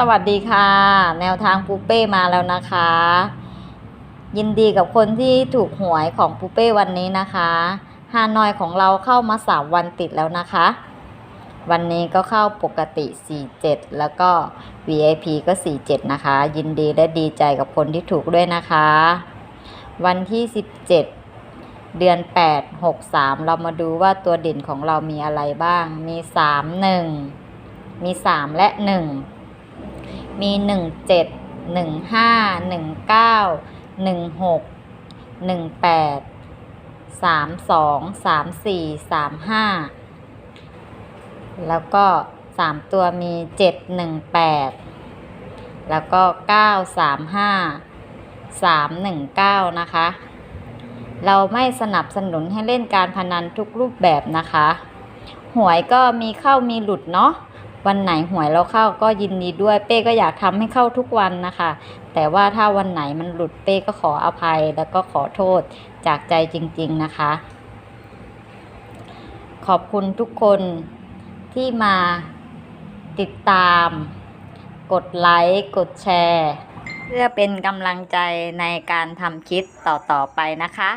สวัสดีค่ะ แนวทางปูเป้มาแล้วนะคะ ยินดีกับคนที่ถูกหวยของปูเป้วันนี้นะคะฮานอยของเราเข้ามาสามวันติดแล้วนะคะ วันนี้ก็เข้าปกติ 47 แล้วก็ VIP ก็ 47 นะคะ ยินดีและดีใจกับคนที่ถูกด้วยนะคะ วันที่ 17 เดือน 8 63 เรามาดูว่าตัวเด่นของเรามีอะไรบ้างมี 3 1 มี 3 และ 1 มี 1 7 1 5 1 9 1 6 1 8 3 2 3 4 3 5 แล้วก็ 3 ตัวมี 7 1 8 แล้วก็ 9 3 5 3 1 9 นะคะ เราไม่สนับสนุนให้เล่นการพนันทุกรูปแบบนะคะ หวยก็มีเข้ามีหลุดเนาะ วันไหนหวยเราเข้าก็ยินดีด้วยเป้ก็อยากทำให้เข้าทุกวันนะคะ แต่ว่าถ้าวันไหนมันหลุดเป้ก็ขออภัยแล้วก็ขอโทษจากใจจริง ๆนะคะ ขอบคุณทุกคนที่มาติดตาม กดไลค์กดแชร์ เพื่อเป็นกำลังใจในการทำคลิปต่อ ๆ ไปนะคะ